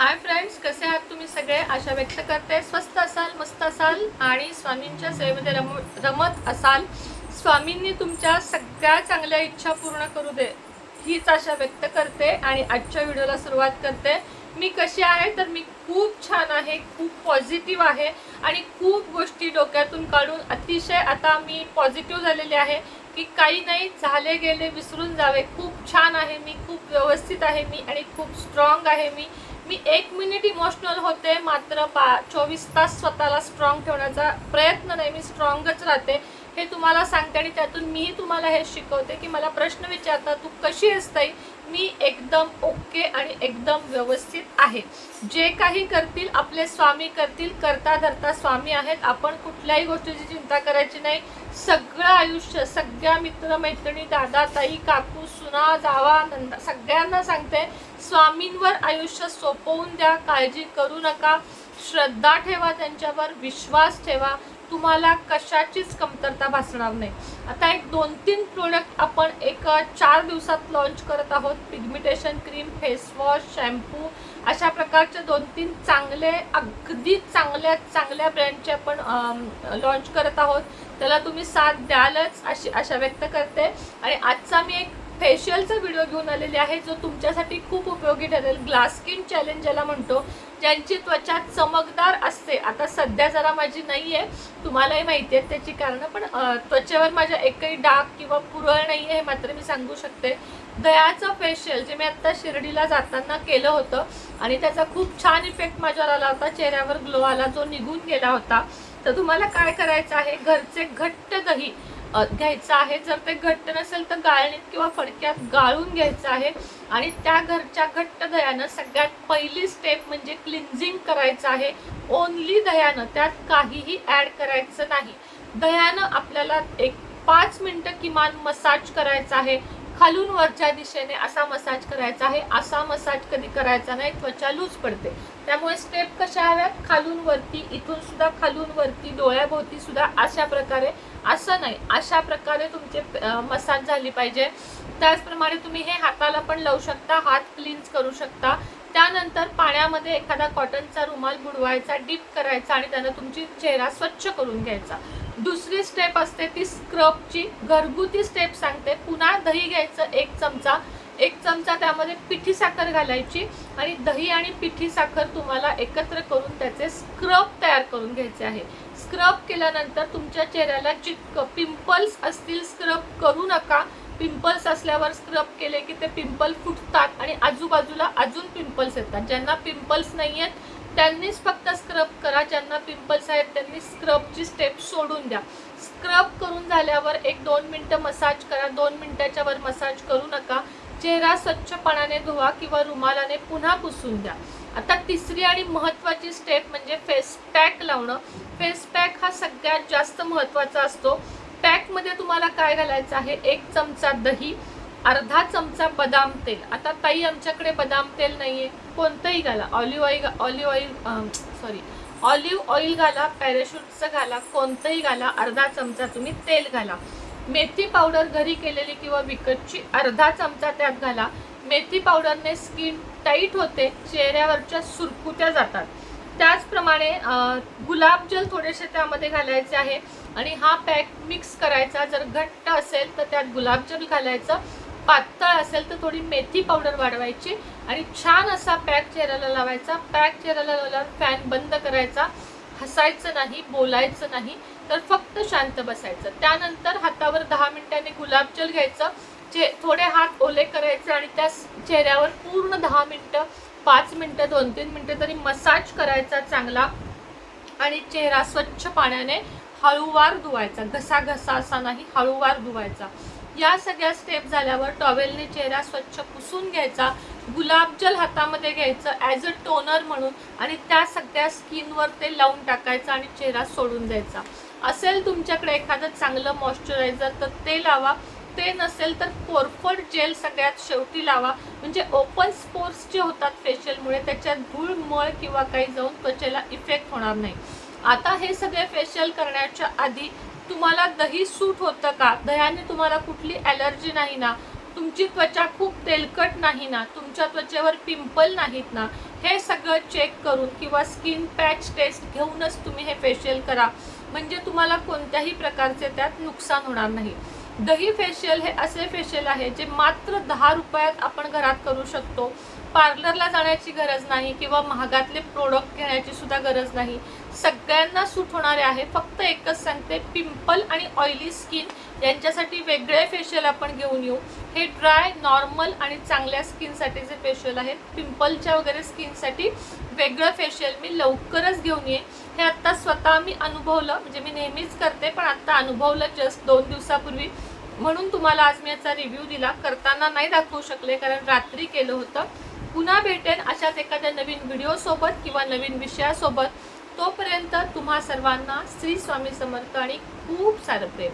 Hi friends कसे आहात तुम्ही सगळे? आशा व्यक्त करते. स्वस्त असाल मस्त असाल आणि स्वामींच्या सेवेमध्ये रम रमत असाल स्वामींनी तुमच्या सगळ्या चांगल्या इच्छा पूर्ण करू दे हीच आशा व्यक्त करते आणि आजच्या व्हिडिओला सुरुवात करते. मी कशी आहे? तर मी खूप छान आहे खूप पॉझिटिव्ह आहे आणि खूप गोष्टी डोक्यातून काढून अतिशय आता मी पॉझिटिव्ह झालेली आहे की काही नाही झाले गेले विसरून जावे. खूप छान आहे मी खूप व्यवस्थित आहे मी आणि खूप स्ट्रॉंग आहे मी. मी एक मिनिट इमोशनल होते मात्र पा चोवीस तास स्वतःला स्ट्रॉंग ठेवण्याचा प्रयत्न नाही. मी स्ट्रॉंगच राहते. हे तुम्हाला सांगते आणि त्यातून मीही तुम्हाला हे शिकवते की मला प्रश्न विचारता तू कशी असते मी एकदम ओके आणि एकदम व्यवस्थित आहे. जे काही करतील आपले स्वामी करतील करता धरता स्वामी आहेत. आपण कुठल्याही गोष्टीची चिंता करायची नाही. सगळं आयुष्य सगळ्या मित्रमैत्रिणी दादा ताई काकू सुना जावा नंदा सगळ्यांना सांगते स्वामींवर आयुष्य सोपवून द्या काळजी करू नका. श्रद्धा ठेवा त्यांच्यावर विश्वास ठेवा. तुम्हाला कशाचीच कमतरता भासणार नाही. आता एक दोन तीन प्रोडक्ट आपण एक चार दिवसात लॉन्च करत आहोत. पिगमिटेशन क्रीम फेसवॉश शॅम्पू अशा प्रकारचे दोन तीन चांगले अगदी चांगल्या चांगल्या ब्रँडचे आपण लॉन्च करत आहोत. त्याला तुम्ही साथ द्यालच अशी आशा व्यक्त करते. आणि आजचा मी एक फेशियलचा व्हिडिओ घेऊन आलेली आहे जो तुमच्यासाठी खूप उपयोगी ठरेल. ग्लास स्किन चॅलेंज ज्याला म्हणतो ज्यांची त्वचा चमकदार असते. आता सध्या जरा माझी नाही आहे तुम्हालाही माहिती आहेत त्याची कारणं पण त्वचेवर माझ्या एकही डाग किंवा पुरळ नाही आहे हे मात्र मी सांगू शकते. दयाचं फेशियल जे मी आत्ता शिर्डीला जाताना केलं होतं आणि त्याचा खूप छान इफेक्ट माझ्यावर आला होता. चेहऱ्यावर ग्लो आला जो निघून गेला होता. तर तुम्हाला काय करायचं आहे? घरचे घट्ट दही. घ्यायचं आहे. जर ते घट्ट नसेल तर गाळणीत किंवा फडक्यात गाळून घ्यायचं आहे. आणि त्या घरच्या घट्ट दह्यानं सगळ्यात पहिली स्टेप म्हणजे क्लिन्झिंग करायचं आहे. ओनली दह्यानं त्यात काहीही ॲड करायचं नाही. दह्यानं आपल्याला एक पाच मिनटं किमान मसाज करायचा आहे. खालून वरच्या दिशेने असा मसाज करायचा आहे असा मसाज कधी करायचा नाही त्वचा लूज पडते. त्यामुळे स्टेप कशा हव्यात? खालून वरती इथून सुद्धा खालून वरती डोळ्याभोवती सुद्धा अशा प्रकारे. असं नाही अशा प्रकारे तुमचे मसाज झाली पाहिजे. त्याचप्रमाणे तुम्ही हे हाताला पण लावू शकता हात क्लीन्स करू शकता. त्यानंतर पाण्यामध्ये एखादा कॉटनचा रुमाल बुडवायचा डीप करायचा आणि त्यानं तुमची चेहरा स्वच्छ करून घ्यायचा. दुसरी स्टेप असते ती स्क्रबची घरगुती स्टेप सांगते. पुन्हा दही घ्यायचं एक चमचा. एक चमचा त्यामध्ये पिठी साखर घालायची आणि दही आणि पिठी साखर तुम्हाला एकत्र करून त्याचे स्क्रब तयार करून घ्यायचे आहे. स्क्रब केल्यानंतर तुमच्या चेहऱ्याला जितकं पिंपल्स असतील स्क्रब करू नका. पिंपल्स असल्यावर स्क्रब केले की ते पिंपल फुटतात आणि आजूबाजूला अजून पिंपल्स येतात. ज्यांना पिंपल्स नाही आहेत त्यांनीच फक्त स्क्रब करा ज्यांना पिंपल्स आहेत त्यांनी स्क्रबची स्टेप सोडून द्या. स्क्रब करून झाल्यावर एक दोन मिनटं मसाज करा दोन मिनटाच्या वर मसाज करू नका. चेहरा स्वच्छपणाने धुवा किंवा रुमालाने पुन्हा पुसून द्या. आता तिसरी आणि महत्त्वाची स्टेप म्हणजे फेस पॅक लावणं. फेस पॅक हा सगळ्यात जास्त महत्त्वाचा असतो. पॅकमध्ये तुम्हाला काय घालायचं आहे? एक चमचा दही अर्धा चमचा बदाम तेल. आता ताई आमच्याकडे बदाम तेल नाही आहे कोणतंही घाला. Olive oil olive oil sorry olive oil घाला पॅराशूटचं घाला कोणतंही घाला अर्धा चमचा तुम्ही तेल घाला. मेथी पावडर घरी केलेली किंवा विकतची अर्धा चमचा त्यात घाला. मेथी पावडरने स्किन टाईट होते चेहऱ्यावरच्या सुरकुत्या जातात. त्याचप्रमाणे गुलाब गुलाबजल थोडेसे त्यामध्ये घालायचे आहे. आणि हा पॅक मिक्स करायचा. जर घट्ट असेल तर त्यात गुलाबजल घालायचं. पातळ असेल तर थोडी मेथी पावडर वाढवायची. आणि छान असा पॅक चेहऱ्याला लावायचा. पॅक चेहऱ्याला लावल्यावर फॅन बंद करायचा. हसायचं नाही बोलायचं नाही तर फक्त शांत बसायचं. त्यानंतर हातावर दहा मिनिटांनी गुलाबजल घ्यायचं चे थोडे हात ओले करायचे आणि त्या चेहऱ्यावर पूर्ण दहा मिनटं पाच मिनटं दोन तीन मिनटं तरी मसाज करायचा चांगला. आणि चेहरा स्वच्छ पाण्याने हळूवार धुवायचा. घसा घसा असा नाही हळूवार धुवायचा. या सगळ्या स्टेप झाल्यावर टॉवेलने चेहरा स्वच्छ पुसून घ्यायचा गुलाबजल हातामध्ये घ्यायचं ॲज अ टोनर म्हणून आणि त्या सगळ्या स्किनवर ते लावून टाकायचं आणि चेहरा सोडून द्यायचा. असेल तुमच्याकडे एखादं चांगलं मॉइश्चरायझर तर ते लावा. ते नसेल तर कोरफड जेल सगळ्यात शेवटी लावा. म्हणजे ओपन स्पोर्ट्स जे होतात फेशियलमुळे त्याच्यात धूळ मळ किंवा काही जाऊन त्वचेला इफेक्ट होणार नाही. आता हे सगळे फेशियल करण्याच्या आधी तुम्हाला दही सूट होतं का? दह्याने तुम्हाला कुठली ॲलर्जी नाही ना? तुमची त्वचा खूप तेलकट नाही ना? तुमच्या त्वचेवर पिंपल नाहीत ना? हे सगळं चेक करून किंवा स्किन पॅच टेस्ट घेऊनच तुम्ही हे फेशियल करा. म्हणजे तुम्हाला कोणत्याही प्रकारचे त्यात नुकसान होणार नाही. दही फेशियल हे असे फेशियल आहे जे मात्र दहा रुपयात आपण घरात करू शकतो. पार्लरला जाण्याची गरज नाही किंवा महागातले प्रोडक्ट घेण्याची सुद्धा गरज नाही. सगळ्यांना सूट होणारे आहे. फक्त एकच सांगते पिंपल आणि ऑइली स्किन यांच्यासाठी वेगळे फेशियल आपण घेऊन येऊ. हे ड्राय नॉर्मल आणि चांगल्या स्किनसाठी जे फेशियल आहेत पिंपलच्या वगैरे स्किनसाठी वेगळं फेशियल मी लवकरच घेऊन येईन. हे आत्ता स्वतः मी अनुभवलं म्हणजे मी नेहमीच करते पण आत्ता अनुभवलं जस्ट दोन दिवसापूर्वी. म्हणून तुम्हाला आज मी याचा रिव्ह्यू दिला. करताना नाही दाखवू शकले कारण रात्री केलं होतं. पुन्हा भेटेन अशाच एखाद्या नवीन व्हिडिओसोबत किंवा नवीन विषयासोबत. तोपर्यंत तुम्हा सर्वांना श्री स्वामी समर्थ आणि खूप सारं प्रेम.